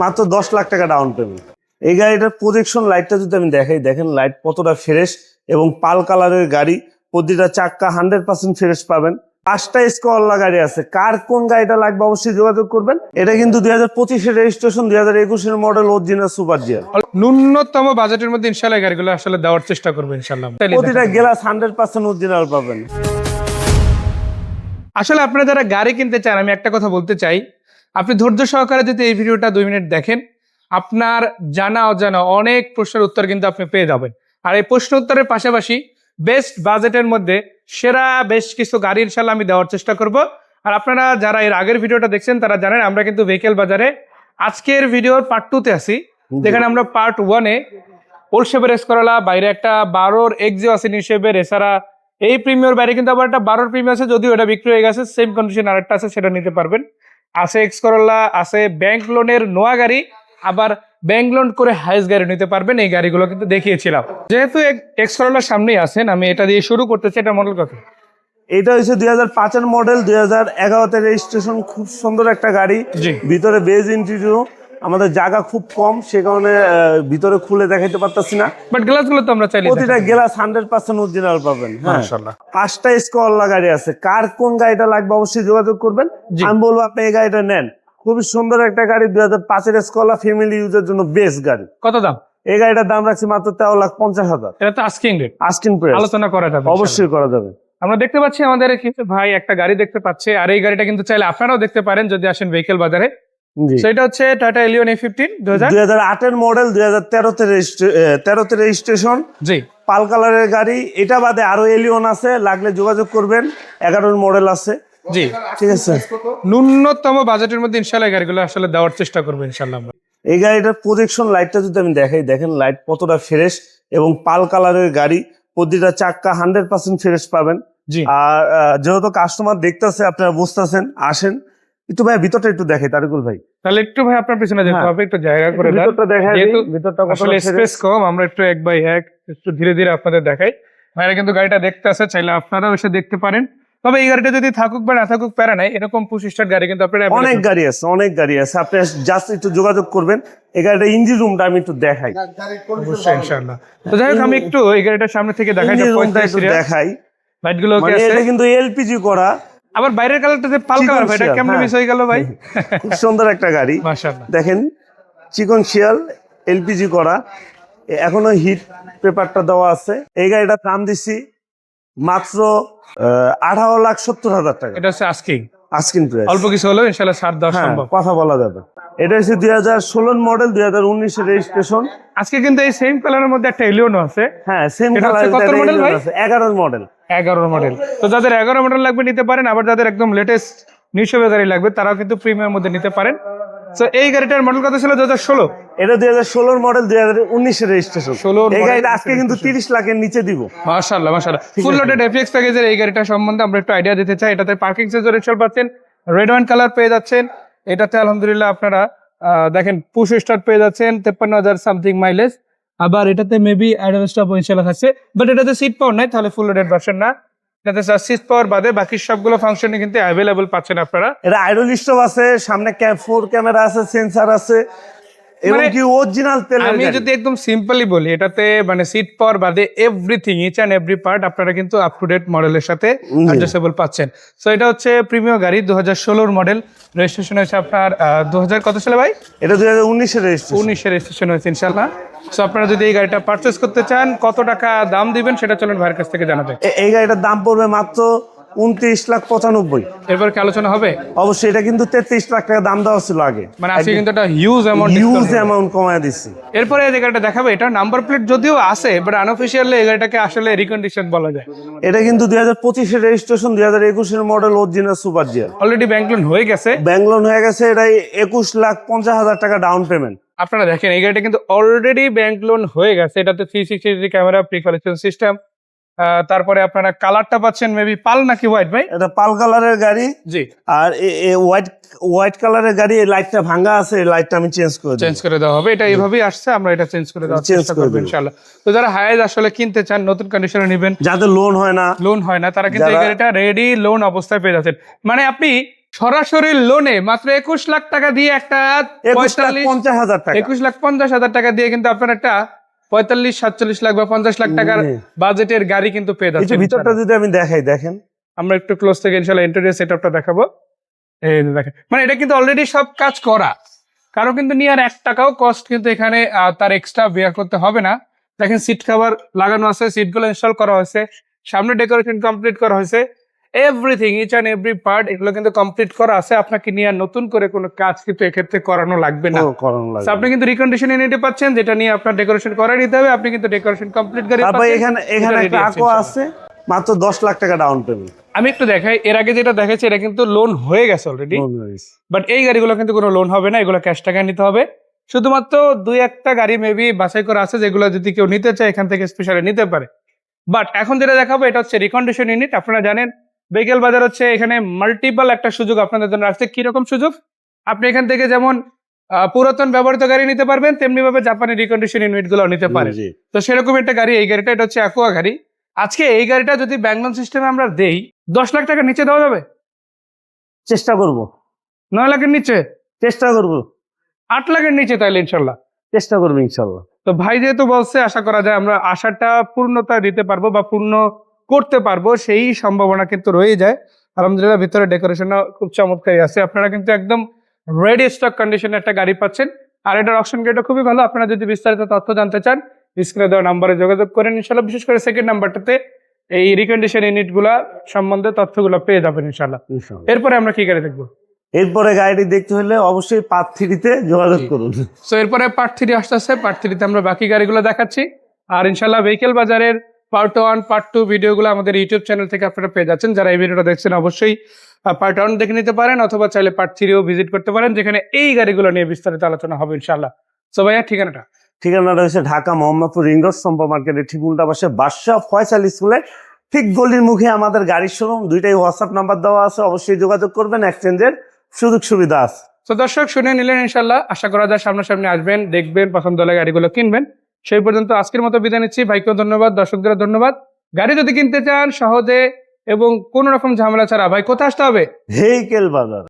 মাত্র দশ লাখ টাকা ডাউন পেমেন্ট এই গাড়িটার প্রজেকশন লাইটটা যদি আমি দেখাই দেখেন লাইট কতটা ফ্রেশ এবং পাল কালারের গাড়ি প্রতিটা চাক্কা হান্ড্রেড পার্সেন্ট ফ্রেশ পাবেন। পাঁচটা স্কোয়াল্লা গাড়ি আছে। কার কোন গাড়িটা লাগবে অবশ্যই যোগাযোগ করবেন। এটা কিন্তু দুই হাজার পঁচিশের রেজিস্ট্রেশন দুই হাজার একুশের মডেল অরিজিনাল সুপার জিয়ার ন্যূনতম বাজেটের মধ্যে ইনশাল্লাহ গাড়িগুলো আসলে দেওয়ার চেষ্টা করব ইনশাল্লাহ প্রতিটা গ্লাস হান্ড্রেড পার্সেন্ট অরিজিনাল পাবেন। আসলে আপনারা যারা গাড়ি কিনতে চান আমি একটা কথা বলতে চাই আপনি ধৈর্য সহকারে যদি এই ভিডিওটা দুই মিনিট দেখেন আপনার জানা অজানা অনেক প্রশ্নের উত্তর কিন্তু আপনি পেয়ে যাবেন। আর এই প্রশ্ন উত্তরের পাশাপাশি বেস্ট বাজেটের মধ্যে সেরা বেশ কিছু গাড়ি ইনশাল্লাহ আমি দেওয়ার চেষ্টা করব। আর আপনারা যারা এর আগের ভিডিওটা দেখছেন তারা জানেন আমরা কিন্তু ভেহিকেল বাজারে আজকের ভিডিওর পার্ট টুতে আছি। যেখানে আমরা পার্ট ওয়ানে ওলশেপের এসকরলা বাইরে একটা বারোর এক্সিও আছে নিশেপের এছাড়া এই প্রিমিয়র বাইরে কিন্তু আবার একটা বারোর প্রিমিয়ার আছে যদিও এটা বিক্রি হয়ে গেছে সেম কন্ডিশন আরেকটা আছে সেটা নিতে পারবেন। আছে এক্স করোলা আছে ব্যাংক লোনের নোয়া গাড়ি আবার ব্যাংক লোন করে হাইস গাড়ি নিতে পারবেন এই গাড়িগুলো কিন্তু দেখিয়েছিলাম। যেহেতু এক্স করোলার সামনেই আছেন আমি এটা দিয়ে শুরু করতেছি এটা মডেল কত? এটা হচ্ছে দুই হাজার পাঁচের মডেল দুই হাজার এগারোতে রেজিস্ট্রেশন খুব সুন্দর একটা গাড়ি। ভিতরে বেজ ইন্টেরিয়র আমাদের জায়গা খুব কম সে কারণে আহ, ভিতরে খুলে দেখাইতে পারতাছি না। বাট গ্লাসগুলো তো আমরা চাইলে প্রতিটা গ্লাস হান্ড্রেড পার্সেন্ট অরিজিনাল পাবেন হ্যাঁ। মাশাআল্লাহ। পাঁচটা স্কোয়াল্লা গাড়ি আছে। কার কোন গাড়িটা লাগবে অবশ্যই যোগাযোগ করবেন। আমি বলব আপনি এই গাড়িটা নেন। খুবই সুন্দর একটা গাড়ি দুই হাজার পাঁচের স্কোয়াল্লা ফ্যামিলি ইউজের জন্য বেস্ট গাড়ি। কত দাম? এই গাড়িটার দাম রাখছি মাত্র তেরো লাখ পঞ্চাশ হাজার। এটা তো আস্কিং রেট আস্কিং প্রাইস আলোচনা করা যাবে অবশ্যই করা যাবে। আমরা দেখতে পাচ্ছি আমাদের কিন্তু ভাই একটা গাড়ি দেখতে পাচ্ছে আর এই গাড়িটা কিন্তু চাইলে আপনারাও দেখতে পারেন যদি আসেন ভেহিকেল বাজারে। সেটা হচ্ছে টাটা এলিয়ন এ ফিফটিন দু হাজার দুই হাজার আটের মডেল দুই হাজার তেরোতে তেরোতে রেজিস্ট্রেশন জি। পাল কালারের গাড়ি এটা বাদে আরও এলিয়ন আছে লাগলে যোগাযোগ করবেন এগারোর মডেল আছে। জি। ঠিক আছে। ন্যূনতম বাজেটের মধ্যে ইনশাল্লাহ এই গাড়িগুলো আসলে দেওয়ার চেষ্টা করব ইনশাল্লাহ আমরা। এই গাড়িটার প্রজেকশন লাইটটা যদি আমি দেখাই দেখেন লাইট কতটা ফ্রেশ এবং পাল কালারের গাড়ি প্রতিটা চাক্কা হান্ড্রেড পার্সেন্ট ফ্রেশ পাবেন। জি। আর যেহেতু কাস্টমার দেখতেছে আপনারা বুঝতেছেন আসেন একটু ভাই ভিতরটা একটু দেখাই তারিকুল ভাই। তাহলে একটু ভাই আপনার পিছনে যেতে হ্যাঁ। হবে একটু জায়গা করে ভিতরটা দেখাই যেহেতু ভিতরটা আসলে স্পেস কম আমরা একটু এক বাই এক একটু ধীরে ধীরে আপনাদের দেখাই। ভাইরা কিন্তু গাড়িটা দেখতে আসে চাইলে আপনারাও এসে দেখতে পারেন। তবে এই গাড়িটা যদি থাকুক বা না থাকুক প্যারা নাই এরকম পুশ স্টার্ট গাড়ি কিন্তু আপনারা অনেক গাড়ি আছে অনেক গাড়ি আছে। আপনি জাস্ট একটু যোগাযোগ করবেন এই গাড়িটা ইঞ্জিন রুমটা আমি একটু দেখাই। অবশ্যই ইনশাআল্লাহ। তো যাই হোক আমি একটু এই গাড়িটার সামনে থেকে দেখাই দেখাই। লাইটগুলো মানে এটা কিন্তু এলপিজি করা। আবার বাইরের কালারটা পাল কালার ভাই এটা কেমন হ্যাঁ। মিস হয়ে গেল ভাই? খুব সুন্দর একটা গাড়ি। মাশাআল্লাহ। দেখেন চিকন শিয়াল এলপিজি করা। এখনও হিট পেপারটা দেওয়া আছে। এই গাড়িটার দাম দিছি মাত্র আঠারো লাখ সত্তর হাজার টাকা। এটা হচ্ছে আস্কিং আস্কিন প্রাইস অল্প কিছু হলেও ইনশাআল্লাহ ছাড় দেওয়া হ্যাঁ সম্ভব। কথা বলা যাবে। এটা হচ্ছে দুই হাজার ষোলোর মডেল দুই হাজার উনিশের রেজিস্ট্রেশন আজকে কিন্তু এই সেম কালারের মধ্যে একটা এলিয়নও আছে। হ্যাঁ সেম কালার এগারোর মডেল এগারোর মডেল তো যাদের এগারো মডেল লাগবে নিতে পারেন আবার যাদের একদম লেটেস্ট নিউশো গাড়ি লাগবে তারাও কিন্তু প্রিমিয়ার মধ্যে নিতে পারেন। তো এই গাড়িটার মডেল কত ছিল? দু হাজার ষোলো। এটা দুই হাজার ষোলোর মডেল দুই হাজার উনিশের রেজিস্ট্রেশন 16 এই গাড়িটা আজকে কিন্তু তিরিশ লাখের নিচে দিব। মাশাআল্লাহ মাশাআল্লাহ। ফুল লোডেড এফএক্স প্যাকেজের এই গাড়িটা সম্বন্ধে আমরা একটু আইডিয়া দিতে চাই। এটাতে পার্কিং সেন্সর ইনস্টল পাচ্ছেন রেড ওয়াইন কালার পেয়ে যাচ্ছেন। এটাতে আলহামদুলিল্লাহ আপনারা দেখেন পুশ স্টার্ট পেয়ে যাচ্ছেন তেপ্পান্ন হাজার সামথিং মাইলেজ আবার এটাতে মেবি অ্যাডাল স্টপ ইনশাল্লাহ থাকছে বাট এটাতে সিট পাওয়ার নাই তাহলে ফুল লোডেড ভার্সন না। এটাতে সিট পাওয়ার বাদে বাকি সবগুলো ফাংশনে কিন্তু অ্যাভেলেবল পাচ্ছেন আপনারা। এটা আইডল স্টপ আছে সামনে ফোর ক্যামেরা আছে সেন্সার আছে এবং মানে কি অরিজিনাল তেলের আমি যদি একদম সিম্পলি বলি এটাতে মানে সিট পাওয়ার বাদে everything each and every part আপনারা কিন্তু আপ টু ডেট মডেলের সাথে অ্যাডজাস্টেবল পাচ্ছেন। সো এটা হচ্ছে প্রিমিয়ার গাড়ি দু হাজার ষোলোর মডেল রেজিস্ট্রেশন হয়েছে আপনার দু হাজার কত সালে ভাই? এটা দুই হাজার উনিশের রেজিস্ট্রেশন উনিশে রেজিস্ট্রেশন হয়েছে ইনশাল্লাহ সো আপনারা যদি এই গাড়িটা পারচেস করতে চান কত টাকা দাম দিবেন সেটা চলুন ভাইয়ের কাছ থেকে জানাবে এই গাড়িটার দাম পড়বে মাত্র উনত্রিশ লাখ পঁচানব্বই। এরপর কি আলোচনা হবে? অবশ্যই এটা কিন্তু তেত্রিশ লাখ টাকা দাম দেওয়া ছিল আগে। মানে আজকে কিন্তু একটা হিউজ অ্যামাউন্ট হিউজ অ্যামাউন্ট কমায় দিচ্ছি এরপরে এই গাড়িটা দেখাবে এটা নাম্বার প্লেট যদিও আছে বাট আনঅফিসিয়ালি এই গাড়িটাকে আসলে রিকন্ডিশন বলা যায়। এটা কিন্তু দুই হাজার পঁচিশের রেজিস্ট্রেশন দুই হাজার একুশের মডেল অরিজিনাল সুপার জিয়ার অলরেডি ব্যাংক লোন হয়ে গেছে। ব্যাঙ্গলোর হয়ে গেছে এটা একুশ লাখ পঞ্চাশ হাজার টাকা ডাউন পেমেন্ট আপনারা দেখেন এই গাড়িটা কিন্তু অলরেডি ব্যাংক লোন হয়ে গেছে। এটাতে three sixty degree camera prequalification system তারপরে আপনারা কালারটা পাচ্ছেন মেবি পাল নাকি হোয়াইট ভাই? এটা পাল কালারের গাড়ি। জি। আর হোয়াইট হোয়াইট কালারের গাড়ি লাইটটা ভাঙা আছে লাইটটা আমি চেঞ্জ করে চেঞ্জ করে দেওয়া হবে। এটা এইভাবেই আসছে আমরা এটা চেঞ্জ করে দেওয়ার চেষ্টা করে করব ইনশাল্লাহ তো যারা হায়াজ আসলে কিনতে চান নতুন কন্ডিশনে নেবেন। যাদের লোন হয় না লোন হয় না তারা কিন্তু এই গাড়িটা রেডি লোন অবস্থায় পেয়ে যাচ্ছেন। মানে আপনি সরাসরি লোনে মাত্র একুশ লাখ টাকা দিয়ে একটা পঞ্চাশ হাজার টাকা। একুশ লাখ পঞ্চাশ হাজার টাকা দিয়ে কিন্তু আপনার একটা পঁয়তাল্লিশ সাতচল্লিশ লাখ বা পঞ্চাশ লাখ টাকার বাজেটের গাড়ি কিন্তু পেয়ে যাচ্ছে ভিতরটা যদি আমি দেখাই দেখেন। আমরা একটু ক্লোজ থেকে ইনশাল্লাহ ইন্টারভিউ সেট আপটা দেখাবো। এই দেখেন। মানে এটা কিন্তু অলরেডি সব কাজ করা। কারও কিন্তু নিয়ে আর এক টাকাও কস্ট কিন্তু এখানে তার এক্সট্রা বেয়ার করতে হবে না। দেখেন সিট কভার লাগানো আছে সিটগুলো ইনস্টল করা হয়েছে। সামনে ডেকোরেশন কমপ্লিট করা হয়েছে। Everything each and every part এগুলো কিন্তু কমপ্লিট করা আছে। আপনাকে নিয়ে নতুন করে কোনো কাজ কিন্তু এক্ষেত্রে করানো লাগবে না। করানো লাগবে আপনি কিন্তু রিকন্ডিশন ইউনিটি পাচ্ছেন যেটা নিয়ে আপনার ডেকোরেশন করে নিতে হবে আপনি কিন্তু ডেকোরেশন কমপ্লিট তারপর এখানে এখানে একটা আছে আকো আছে মাত্র দশ লাখ টাকা ডাউন পেমেন্ট আমি একটু দেখাই এর আগে যেটা দেখাচ্ছি এটা কিন্তু লোন হয়ে গেছে অলরেডি বাট এই গাড়িগুলো কিন্তু কোনো লোন হবে না এগুলো ক্যাশ টাকা নিতে হবে। শুধুমাত্র দুই একটা গাড়ি মেবি বাছাই করা আছে যেগুলো যদি কেউ নিতে চায় এখান থেকে স্পেশালি নিতে পারে। বাট এখন যেটা দেখাবো এটা হচ্ছে রিকন্ডিশন ইউনিট আপনারা জানেন বেগেল বাজার হচ্ছে এখানে মাল্টিপল একটা সুযোগ আপনাদের জন্য আসছে কীরকম সুযোগ? আপনি এখান থেকে যেমন পুরাতন ব্যবহৃত গাড়ি নিতে পারবেন তেমনি ভাবে জাপানি রিকন্ডিশন ইউনিটগুলো নিতে পারেন। তো সেরকম একটা গাড়ি এই গাড়িটা এটা হচ্ছে অ্যাকোয়া গাড়ি। আজকে এই গাড়িটা যদি ব্যাংক সিস্টেমে আমরা দেই দশ লাখ টাকা নিচে দেওয়া যাবে? চেষ্টা করব। নয় লাখের নিচে? চেষ্টা করব। আট লাখের নিচে তাইলে ইনশাল্লাহ। চেষ্টা করব ইনশাল্লাহ। তো ভাই যেহেতু বলছে আশা করা যায় আমরা আশাটা পূর্ণতা দিতে পারব বা পূর্ণ করতে পারব সেই সম্ভাবনা কিন্তু রয়ে যায়। আলহামদুলিল্লাহ ভিতরে ডেকোরেশনও খুব চমৎকারই আছে। আপনারা কিন্তু একদম রেডি স্টক কন্ডিশনে একটা গাড়ি পাচ্ছেন। আর এটার অপশন গেটও খুবই ভালো। আপনারা যদি বিস্তারিত তথ্য জানতে চান স্ক্রিনে দেওয়া নাম্বারে যোগাযোগ করেন। ইনশাল্লাহ বিশেষ করে সেকেন্ড নাম্বারটাতে এই রিকন্ডিশন ইউনিটগুলা সম্বন্ধে তথ্যগুলো পেয়ে যাবেন ইনশাল্লাহ। এরপরে আমরা কি গাড়ি দেখব? এরপরে গাড়িটি দেখতে হলে অবশ্যই পাত থ্রিতে যোগাযোগ করুন। সো এরপরে পার্ট থ্রি আসতে আসতে পার্ট থ্রিতে আমরা বাকি গাড়িগুলো দেখাচ্ছি। আর ইনশাল্লাহ ভেহিকেল বাজারের পার্ট ওয়ান পার্ট টু ভিডিওগুলো আমাদের ইউটিউব চ্যানেল থেকে আপনারা পেয়ে যাচ্ছেন। যারা এই ভিডিওটা দেখছেন অবশ্যই পার্ট ওয়ান দেখে নিতে পারেন অথবা চাইলে পার্ট থ্রিও ভিজিট করতে পারেন যেখানে এই গাড়িগুলো নিয়ে বিস্তারিত আলোচনা হবে ইনশাল্লাহ সো ভাইয়া ঠিকানাটা? ঠিকানাটা হচ্ছে ঢাকা মোহাম্মদপুর রিং রোড সম্পা মার্কেটের ঠিক উল্টা পাশে বাদশাহ ফয়সাল স্কুলের ঠিক গলির মুখে আমাদের গাড়ির শোরুম দুইটাই হোয়াটসঅ্যাপ নাম্বার দেওয়া আছে অবশ্যই যোগাযোগ করবেন এক্সচেঞ্জের সুযোগ সুবিধা আছে। তো দর্শক শুনে নিলেন ইনশাল্লাহ আশা করা যায় সামনাসামনি আসবেন দেখবেন পছন্দ হলে গাড়িগুলো কিনবেন। সেই পর্যন্ত আজকের মতো বিদায় নিচ্ছি। ভাইকেও ধন্যবাদ দর্শকদের ধন্যবাদ। গাড়ি যদি কিনতে চান সহজে এবং কোন রকম ঝামেলা ছাড়া, ভাই, কোথায় আসতে হবে? বাজার।